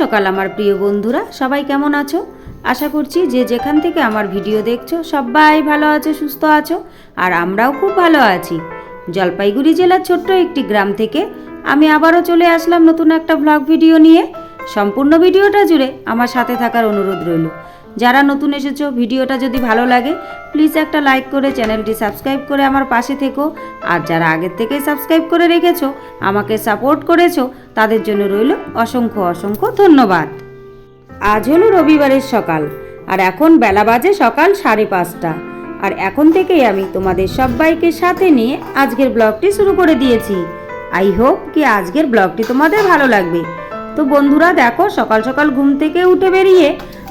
সকাল, আমার প্রিয় বন্ধুরা। সবাই কেমন আছো? আশা করছি যে যেখান থেকে আমার ভিডিও দেখছ, সবাই ভালো আছো, সুস্থ আছো, আর আমরাও খুব ভালো আছি। জলপাইগুড়ি জেলার ছোট্ট একটি গ্রাম থেকে আমি আবারও চলে আসলাম নতুন একটা ব্লগ ভিডিও নিয়ে। সম্পূর্ণ ভিডিওটা জুড়ে আমার সাথে থাকার অনুরোধ রইল। যারা নতুন এসেছ, ভিডিওটা যদি ভালো লাগে প্লিজ একটা লাইক করে চ্যানেলটি সাবস্ক্রাইব করে আমার পাশে থেকো। আর যারা আগের থেকেই সাবস্ক্রাইব করে রেখেছো, আমাকে সাপোর্ট করেছ, তাদের জন্য রইল অসংখ্য অসংখ্য ধন্যবাদ। আজ হলো রবিবারের সকাল, আর এখন বেলা বাজে সকাল সাড়ে পাঁচটা। আর এখন থেকেই আমি তোমাদের সবাইকে সাথে নিয়ে আজকের ব্লগটি শুরু করে দিয়েছি। আই হোপ কি আজকের ব্লগটি তোমাদের ভালো লাগবে। তো বন্ধুরা দেখো, সকাল সকাল ঘুম থেকে উঠে বেরিয়ে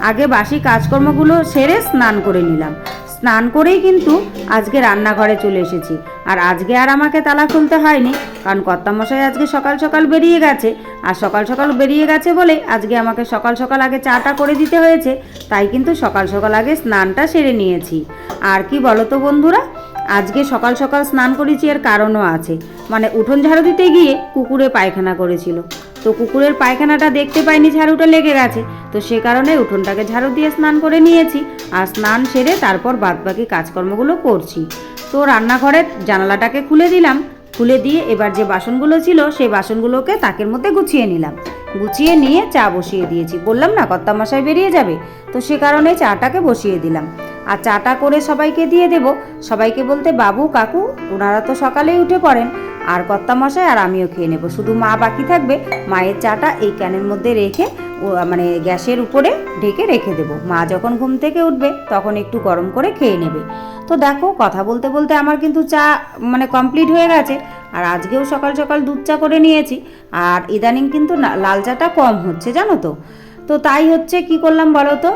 আগে বাসি কাজকর্মগুলো সেরে স্নান করে নিলাম। স্নান করেই কিন্তু আজকে রান্নাঘরে চলে এসেছি। আর আজকে আর আমাকে তালা খুলতে হয়নি, কারণ কর্তামশাই আজকে সকাল সকাল বেরিয়ে গেছে। আর সকাল সকাল বেরিয়ে গেছে বলে আজকে আমাকে সকাল সকাল আগে চাটা করে দিতে হয়েছে, তাই কিন্তু সকাল সকাল আগে স্নানটা সেরে নিয়েছি। আর কি বলো তো বন্ধুরা? আজকে সকাল সকাল স্নান করেছি, এর কারণও আছে। মানে উঠোন ঝাড়ু দিতে গিয়ে কুকুরে পায়খানা করেছিল। তো কুকুরের পায়খানাটা দেখতে পাইনি, ঝাড়ুটা লেগে গেছে। তো সে কারণে উঠোনটাকে ঝাড়ু দিয়ে স্নান করে নিয়েছি আর স্নান সেরে তারপর বাদবাকি কাজকর্মগুলো করছি। তো রান্নাঘরের জানালাটাকে খুলে দিলাম। খুলে দিয়ে এবার যে বাসনগুলো ছিল, সেই বাসনগুলোকে তাকের মধ্যে গুছিয়ে নিলাম। গুছিয়ে নিয়ে চা বসিয়ে দিয়েছি। বললাম, না, কর্তামশাই বেরিয়ে যাবে। তো সে কারণে চাটাকে বসিয়ে দিলাম। আর চাটা করে সবাইকে দিয়ে দেব। সবাইকে বলতে, বাবু, কাকু ওনারা তো সকালেই উঠে পড়েন। আর কর্তামশাই আর আমিও খেয়ে নেব। শুধু মা বাকি থাকবে। মায়ের চাটা এই ক্যানের মধ্যে রেখে মানে গ্যাসের উপরে ঢেকে রেখে দেবো। মা যখন ঘুম থেকে উঠবে, তখন একটু গরম করে খেয়ে নেবে। তো দেখো, কথা বলতে বলতে আমার কিন্তু চা মানে কমপ্লিট হয়ে গেছে। আর আজকেও সকাল সকাল দুধ চা করে নিয়েছি। আর ইদানিং কিন্তু লাল চাটা কম হচ্ছে, জানো তো? তো তাই হচ্ছে, কি করলাম বলো তো?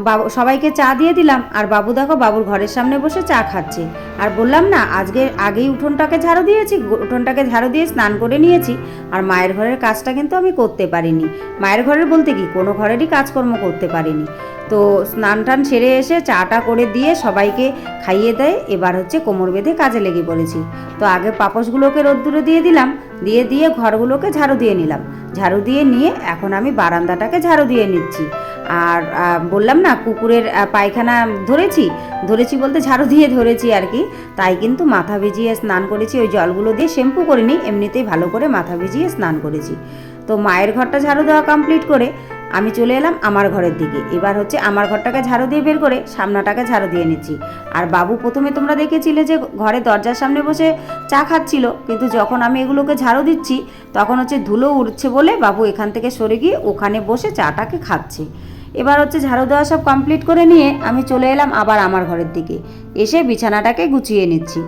বাবু, সবাইকে চা দিয়ে দিলাম। আর বাবু দেখো, বাবুর ঘরের সামনে বসে চা খাচ্ছে। আর বললাম, না, আজকে, আগেই উঠোনটাকে ঝাড়ু দিয়েছি উঠোনটাকে ঝাড়ু দিয়ে স্নান করে নিয়েছি। আর মায়ের ঘরের কাজটা কিন্তু আমি করতে পারিনি। মায়ের ঘরের বলতে কি, কোনো ঘরেরই কাজকর্ম করতে পারিনি। তো স্নান টান সেরে এসে চাটা করে দিয়ে সবাইকে খাইয়ে দেয়। এবার হচ্ছে কোমর বেঁধে কাজে লেগে পড়েছি। তো আগে পাপোশগুলোকে রোদ্দুরে দিয়ে দিলাম, দিয়ে দিয়ে ঘরগুলোকে ঝাড়ু দিয়ে নিলাম। ঝাড়ু দিয়ে নিয়ে এখন আমি বারান্দাটাকে ঝাড়ু দিয়ে নিচ্ছি। আর বললাম না, কুকুরের পায়খানা ধরেছি? ধরেছি বলতে ঝাড়ু দিয়ে ধরেছি আর কি। তাই কিন্তু মাথা ভিজিয়ে স্নান করেছি। ওই জলগুলো দিয়ে শ্যাম্পু করিনি, এমনিতেই ভালো করে মাথা ভিজিয়ে স্নান করেছি। তো মায়ের ঘরটা ঝাড়ু দেওয়া কমপ্লিট করে আমি চলে এলাম আমার ঘরের দিকে। এবার হচ্ছে আমার ঘরটাকে ঝাড়ু দিয়ে বের করে সামনাটাকে ঝাড়ু দিয়ে নিচ্ছি। আর বাবু প্রথমে তোমরা দেখেছিলে যে ঘরে দরজার সামনে বসে চা খাচ্ছিল, কিন্তু যখন আমি এগুলোকে ঝাড়ু দিচ্ছি, তখন হচ্ছে ধুলো উড়ছে বলে বাবু এখান থেকে সরে গিয়ে ওখানে বসে চাটাকে খাচ্ছে। এবার হচ্ছে ঝাড়ু দেওয়া সব কমপ্লিট করে নিয়ে আমি চলে এলাম আবার আমার ঘরের দিকে। এসে বিছানাটাকে গুছিয়ে নিচ্ছি।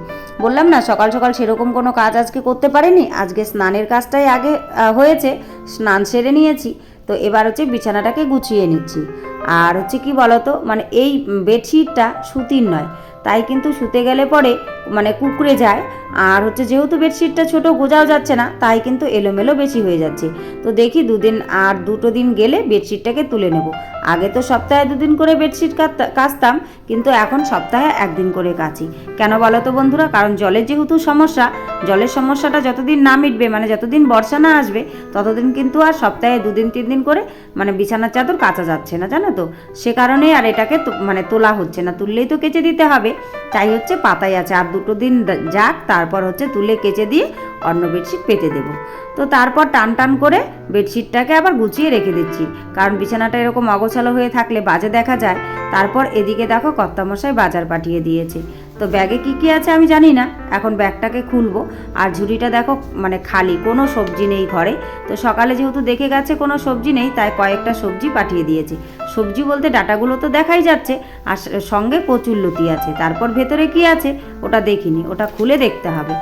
বললাম, না, সকাল সকাল সেরকম কোনো কাজ আজকে করতে পারিনি। আজকে স্নানের কাজটাই আগে হয়েছে। স্নান সেরে নিয়েছি। তো এবার হচ্ছে বিছানাটাকে গুছিয়ে নিচ্ছি। আর হচ্ছে কি বলতো? মানে এই বেডশিটটা সুতির নয়। তাই কিন্তু শুতে গেলে পরে মানে কুকড়ে যায়। আর হচ্ছে যেহেতু বেডশিটটা ছোট, গোজাও যাচ্ছে না, তাই কিন্তু এলোমেলো বেশি হয়ে যাচ্ছে। তো দেখি দুদিন আর দুটো দিন গেলে বেডশিটটাকে তুলে নেব। আগে তো সপ্তাহে দুদিন করে বেডশিট কাচতা- কাচতাম, কিন্তু এখন সপ্তাহে একদিন করে কাচি। কেন বলো তো বন্ধুরা? কারণ জলের যেহেতু সমস্যা, জলের সমস্যাটা যতদিন না মিটবে মানে যতদিন বর্ষা না আসবে, ততদিন কিন্তু আর সপ্তাহে দুদিন তিন দিন করে মানে বিছানার চাদর কাচা যাচ্ছে না, জানো তো? সে কারণেই আর এটাকে মানে তোলা হচ্ছে না, তুললেই তো কেচে দিতে হবে। তাই হচ্ছে পাতাই আছে। আর দুটো দিন যাক যাক তারপর হচ্ছে তুলে কেচে দিয়ে অন্য বেডশিট পেতে দেবো। তো তারপর টান টান করে বেডশিটটাকে আবার গুছিয়ে রেখে দিচ্ছি। কারণ বিছানাটা এরকম অগোছালো হয়ে থাকলে বাজে দেখা যায়। তারপর এদিকে দেখো কর্তামশাই বাজার পাঠিয়ে দিয়েছে। তো ব্যাগে কি কি আছে আমি জানি না, এখন ব্যাগটাকে খুলবো। আর ঝুড়িটা দেখো মানে খালি, কোনো সবজি নেই ঘরে। তো সকালে যেহেতু দেখে গেছে কোনো সবজি নেই, তাই কয়েকটা সবজি পাঠিয়ে দিয়েছে। সবজি বলতে ডাটাগুলো তো দেখাই যাচ্ছে, আর সঙ্গে কচুর লতি আছে। তারপর ভেতরে কি আছে, ওটা দেখিনি, ওটা খুলে দেখতে হবে।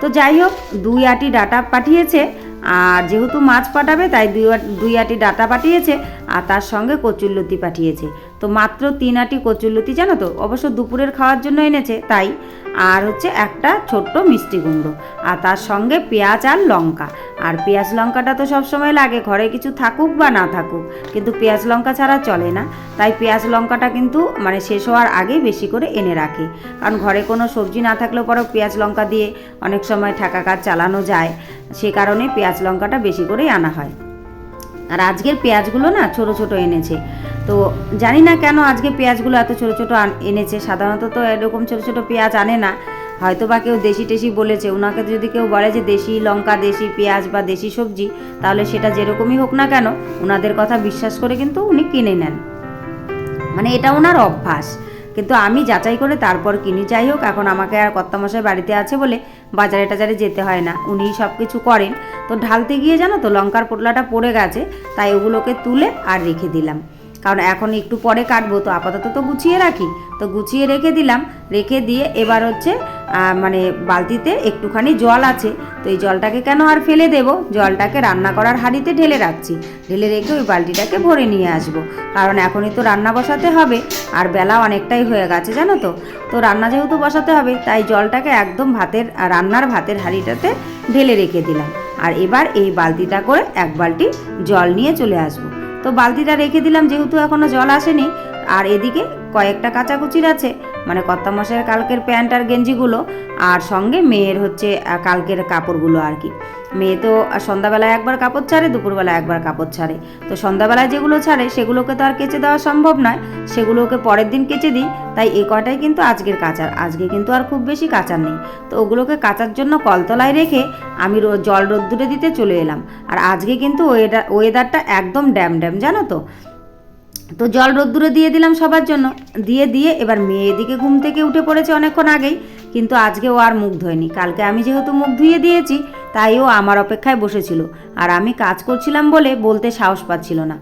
তো যাই হোক, দুই আটি ডাটা পাঠিয়েছে, আর যেহেতু মাছ পাঠাবে, তাই দুই দুই আটি ডাটা পাঠিয়েছে আর তার সঙ্গে কচুরলতি পাঠিয়েছে। তো মাত্র তিন আটি কচুরলতি জানো তো? অবশ্য দুপুরের খাওয়ার জন্য এনেছে, তাই। আর হচ্ছে একটা ছোট্ট মিষ্টি কুমড়ো, আর তার সঙ্গে পেঁয়াজ আর লঙ্কা। আর পেঁয়াজ লঙ্কাটা তো সবসময় লাগে, ঘরে কিছু থাকুক বা না থাকুক, কিন্তু পেঁয়াজ লঙ্কা ছাড়া চলে না। তাই পেঁয়াজ লঙ্কাটা কিন্তু মানে শেষ হওয়ার আগেই বেশি করে এনে রাখে। কারণ ঘরে কোনো সবজি না থাকলেও পরেও পেঁয়াজ লঙ্কা দিয়ে অনেক সময় ঠেকা কাজ চালানো যায়। সে কারণে পেঁয়াজ লঙ্কাটা বেশি করেই আনা হয়। আর আজকের পেঁয়াজগুলো না ছোট ছোট এনেছে। তো জানি না কেন আজকে পেঁয়াজগুলো এত ছোট ছোট এনেছে। সাধারণত তো এরকম ছোট ছোট পেঁয়াজ আনে না। হয়তো বা কেউ দেশি টেশি বলেছে। ওনাকে যদি কেউ বলে যে দেশি লঙ্কা, দেশি পেঁয়াজ বা দেশি সবজি, তাহলে সেটা যেরকমই হোক না কেন ওনাদের কথা বিশ্বাস করে কিন্তু উনি কিনে নেন। মানে এটা ওনার অভ্যাস। কিন্তু আমি যাচাই করে তারপর কিনি। যাই হোক, এখন আমাকে আর কর্তামশাই বাড়িতে আছে বলে বাজারে টাজারে যেতে হয় না। উনি সব কিছু করেন। তো ঢালতে গিয়ে জানো তো, লঙ্কার পোটলাটা পড়ে গেছে, তাই ওগুলোকে তুলে আর রেখে দিলাম। কারণ এখন একটু পরে কাটবো, তো আপাতত তো গুছিয়ে রাখি। তো গুছিয়ে রেখে দিলাম, রেখে দিয়ে এবার হচ্ছে মানে বালতিতে একটুখানি জল আছে। তো এই জলটাকে কেন আর ফেলে দেব? জলটাকে রান্না করার হাঁড়িতে ঢেলে রাখছি। ঢেলে রেখে ওই বালতিটাকে ভরে নিয়ে আসব। কারণ এখনই তো রান্না বসাতে হবে, আর বেলা অনেকটাই হয়ে গেছে, জানো তো? তো রান্না যেহেতু বসাতে হবে, তাই জলটাকে একদম ভাতের, রান্নার ভাতের হাঁড়িটাতে ঢেলে রেখে দিলাম। আর এবার এই বালতিটা করে এক বালতি জল নিয়ে চলে আসব। তো বালতিটা রেখে দিলাম যেহেতু এখনও জল আসেনি আর এদিকে কয়েকটা কাচাকুচির আছে। মানে কর্তামশাইয়ের কালকের প্যান্ট আর গেঞ্জিগুলো, আর সঙ্গে মেয়ের হচ্ছে কালকের কাপড়গুলো আর কি। মেয়ে তো সন্ধ্যাবেলায় একবার কাপড় ছাড়ে দুপুরবেলা একবার কাপড় ছাড়ে। তো সন্ধ্যাবেলায় যেগুলো ছাড়ে, সেগুলোকে তো আর কেচে দেওয়া সম্ভব নয়। সেগুলোকে পরের দিন কেচে দিই। তাই এ কটাই কিন্তু আজকের কাচার। আজকে কিন্তু আর খুব বেশি কাচার নেই। তো ওগুলোকে কাচার জন্য কলতলায় রেখে আমি জল রোদ্দুরে দিতে চলে এলাম। আর আজকে কিন্তু ওয়েদার ওয়েদারটা একদম ড্যাম ড্যাম জানো তো? তো জল রোদ্দুরে দিয়ে দিলাম সবার জন্য। দিয়ে দিয়ে এবার মেয়ে এদিকে ঘুম থেকে উঠে পড়েছে অনেকক্ষণ আগেই, কিন্তু আজকে ও আর মুখ ধোয়নি। কালকে আমি যেহেতু মুখ ধুয়ে দিয়েছি, তাই ও আমার অপেক্ষায় বসেছিল। আর আমি কাজ করছিলাম বলে বলতে সাহস পাচ্ছিল না।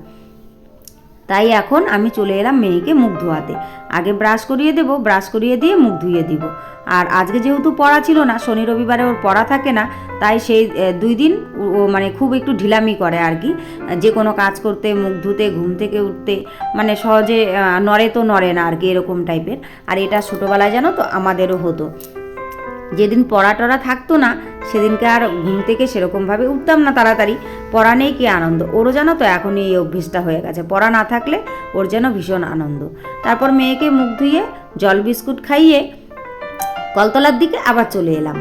তাই এখন আমি চলে এলাম মেয়েকে মুখ ধোয়াতে। আগে ব্রাশ করিয়ে দেবো, ব্রাশ করিয়ে দিয়ে মুখ ধুয়ে দিব। আর আজকে যেহেতু পড়া ছিল না, শনি রবিবারে ওর পড়া থাকে না, তাই সেই দুই দিন ও- মানে খুব একটু ঢিলামি করে আর কি। যে কোনো কাজ করতে, মুখ ধুতে, ঘুম থেকে উঠতে মানে সহজে নড়ে তো নড়ে না আর কি, এরকম টাইপের। আর এটা ছোটোবেলায় জানো তো, আমাদেরও হতো। যেদিন পড়া টড়া থাকতো না, সেদিনকে আর ঘুম থেকে সেরকমভাবে উঠতাম না তাড়াতাড়ি। পড়া নেই কি আনন্দ। ওরও জানো তো, এখনই এই অভ্যেসটা হয়ে গেছে। পড়া না থাকলে ওর যেন ভীষণ আনন্দ। তারপর মেয়েকে মুখ ধুয়ে, জল বিস্কুট খাইয়ে কলতলার দিকে আবার চলে এলাম।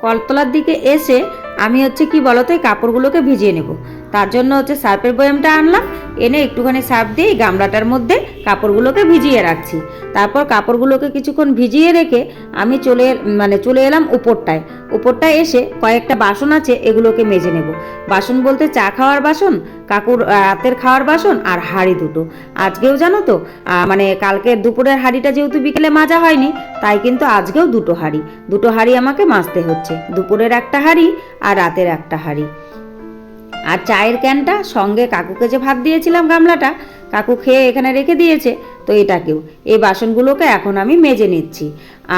কলতলার দিকে এসে আমি হচ্ছে কি বলতো, এই কাপড়গুলোকে ভিজিয়ে নেব। তার জন্য হচ্ছে সার্ফের বয়ামটা আনলাম, এনে একটুখানি সার্ফ দিয়ে গামলাটার মধ্যে কাপড়গুলোকে ভিজিয়ে রাখছি। তারপর কাপড়গুলোকে কিছুক্ষণ ভিজিয়ে রেখে আমি চলে মানে চলে এলাম উপরটায়। উপরটায় এসে কয়েকটা বাসন আছে, এগুলোকে মেজে নেব। বাসন বলতে চা খাওয়ার বাসন, কাকুর রাতের খাওয়ার বাসন আর হাঁড়ি দুটো। আজকেও জানো তো মানে কালকে দুপুরের হাঁড়িটা যেহেতু বিকেলে মাজা হয়নি, তাই কিন্তু আজকেও দুটো হাঁড়ি। দুটো হাঁড়ি আমাকে মাজতে হচ্ছে। দুপুরের একটা হাঁড়ি আর রাতের একটা হাঁড়ি। আর চায়ের ক্যানটা সঙ্গে কাকুকে যে ভাত দিয়েছিলাম গামলাটা কাকু খেয়ে এখানে রেখে দিয়েছে। তো এটাকেও এই বাসনগুলোকে এখন আমি মেজে নিচ্ছি।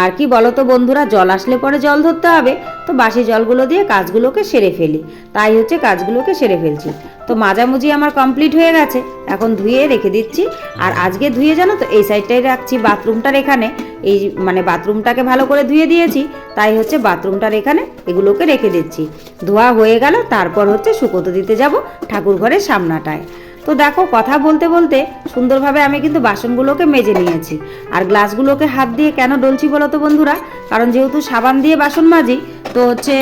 আর কি বলো তো বন্ধুরা, জল আসলে পরে জল ধরতে হবে। তো বাসি জলগুলো দিয়ে কাজগুলোকে সেরে ফেলি। তাই হচ্ছে কাজগুলোকে সেরে ফেলছি। তো মাজামুজি আমার কমপ্লিট হয়ে গেছে। এখন ধুয়ে রেখে দিচ্ছি। আর আজকে ধুয়ে জানো তো, এই সাইডটাই রাখছি বাথরুমটার এখানে। এই মানে বাথরুমটাকে ভালো করে ধুয়ে দিয়েছি। তাই হচ্ছে বাথরুমটার এখানে এগুলোকে রেখে দিচ্ছি। ধোয়া হয়ে গেল, তারপর হচ্ছে শুকোতে দিতে যাব ঠাকুর ঘরের সামনাটায়। তো দেখো, কথা বলতে বলতে সুন্দরভাবে আমি কিন্তু বাসনগুলোকে মেজে নিয়েছি। আর গ্লাসগুলোকে হাত দিয়ে কেন ডলছি বলো তো বন্ধুরা? কারণ যেহেতু সাবান দিয়ে বাসন মাজি, তো হচ্ছে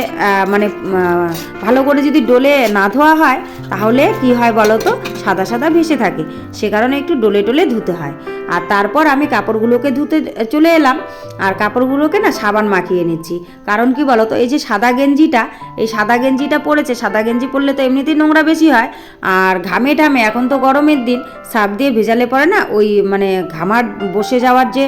মানে ভালো করে যদি ডলে না ধোয়া হয়, তাহলে কি হয় বলো তো? সাদা সাদা ভেসে থাকে। সে কারণে একটু ডোলে ডলে ধুতে হয়। আর তারপর আমি কাপড়গুলোকে ধুতে চলে এলাম। আর কাপড়গুলোকে না সাবান মাখিয়ে নিচ্ছি। কারণ কি বলো তো এই যে সাদা গেঞ্জিটা, এই সাদা গেঞ্জিটা পরেছে, সাদা গেঞ্জি পরলে তো এমনিতেই নোংরা বেশি হয়। আর ঘামে ঠামে, এখন তো গরমের দিন, সাপ দিয়ে ভেজালে পরে না ওই মানে ঘামার বসে যাওয়ার যে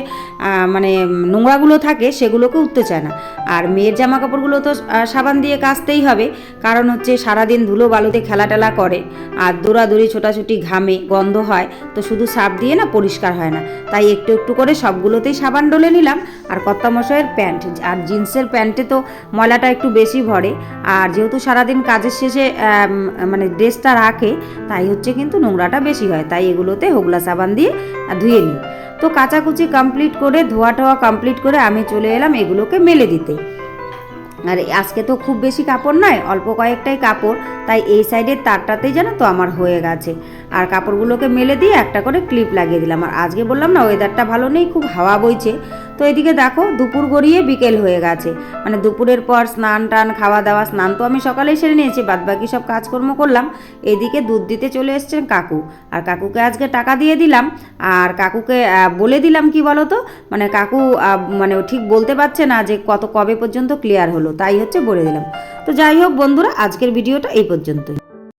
মানে নোংরাগুলো থাকে, সেগুলোকে উঠতে চায় না। আর মেয়ের জামা কাপড়গুলো তো সাবান দিয়ে কাচতেই হবে। কারণ হচ্ছে সারাদিন ধুলো বালুতে খেলা টেলা করে। আর দৌড়াদৌড়ি ছোটাছুটি ঘামে, গন্ধ হয়, তো শুধু সাপ দিয়ে না পরিষ্কার হয় না। তাই একটু একটু করে সবগুলোতেই সাবান ডলে নিলাম। আর কর্তামশাইয়ের প্যান্ট, আর জিন্সের প্যান্টে তো ময়লাটা একটু বেশি ভরে। আর যেহেতু সারাদিন কাজের শেষে মানে ড্রেসটা রাখে, তাই হচ্ছে কিন্তু নোংরাটা বেশি হয়। তাই এগুলোতে হোগলা সাবান দিয়ে ধুয়ে নিই। তো কাচাকুচি কমপ্লিট করে, ধোয়া টোয়া কমপ্লিট করে আমি চলে এলাম এগুলোকে মেলে দিতে। আর আজকে তো খুব বেশি কাপড় নয়, অল্প কয়েকটাই কাপড়। তাই এই সাইডের তারটাতেই যেন তো আমার হয়ে গেছে। আর কাপড়গুলোকে মেলে দিয়ে একটা করে ক্লিপ লাগিয়ে দিলাম। আর আজকে বললাম না ওয়েদারটা ভালো নেই, খুব হাওয়া বইছে। তো এদিকে দেখো, দুপুর গড়িয়ে বিকেল হয়ে গেছে। মানে দুপুরের পর স্নান টান খাওয়া দাওয়া স্নান তো আমি সকালেই সেরে নিয়েছি বাদ বাকি সব কাজকর্ম করলাম। এদিকে দুধ দিতে চলে এসছেন কাকু। আর কাকুকে আজকে টাকা দিয়ে দিলাম। আর কাকুকে বলে দিলাম কি বলো তো মানে কাকু মানে ঠিক বলতে পারছে না যে কত, কবে পর্যন্ত ক্লিয়ার হলো। তাই হচ্ছে বলে দিলাম। তো যাই হোক বন্ধুরা আজকের ভিডিওটা এই পর্যন্তই।